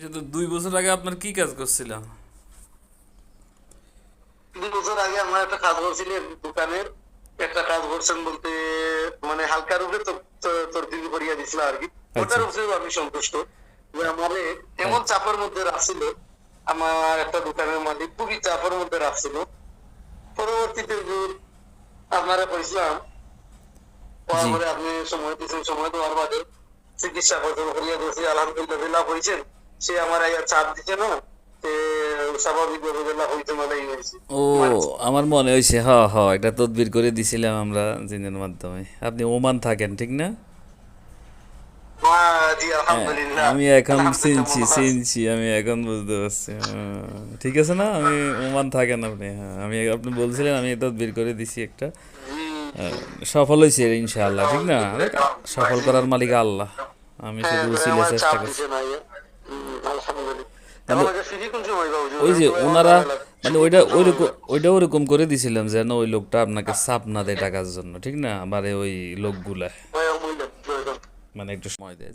সে তো দুই বছর আগে আপনার কি কাজ করছিলাম দুই বছর আগে আমার একটা কাজ করছিলেন দোকানের। একটা কাজ করছেন বলতে মানে হালকা রূপে তো তো- তোর দিদি করিয়া দিছিল আর কি। ওটার উপরেও আমি সন্তুষ্ট। যে আমার এমন চাপের মধ্যে রাখছিল আমার একটা দোকানের মালিক খুবই চাপের মধ্যে রাখছিল। পরবর্তীতে আপনারা কইছিলাম পরে আপনি সময় দিয়েছেন সময় দেওয়ার বাদে চিকিৎসা করতে করিয়া দিয়েছি আলহামদুলিল্লাহ লাভ হয়েছেন সে আমার আইয়া চাপ দিচ্ছে না ও আমার মনে হয়েছে হ হ এটা তদবির করে দিছিলাম আমরা জিনের মাধ্যমে। আপনি ওমান থাকেন ঠিক না? হ্যাঁ, আমি এখন চিনছি চিনছি আমি এখন বুঝতে পারছি। হ্যাঁ, ঠিক আছে না? আমি ওমান থাকেন আপনি হ্যাঁ আমি আপনি বলছিলেন আমি তদবির করে দিছি একটা। হ্যাঁ, সফল হয়েছে ইনশাআল্লাহ ঠিক না? সফল করার মালিক আল্লাহ। আমি শুধু চেষ্টা করছি। ওই যে ওনারা মানে ওইটা ওইরকম ওইটা ওরকম করে দিছিলাম যেন ওই লোকটা আপনাকে চাপ না দেয় টাকার জন্য ঠিক না আমার ওই লোকগুলা। মানে একটু সময় দেয়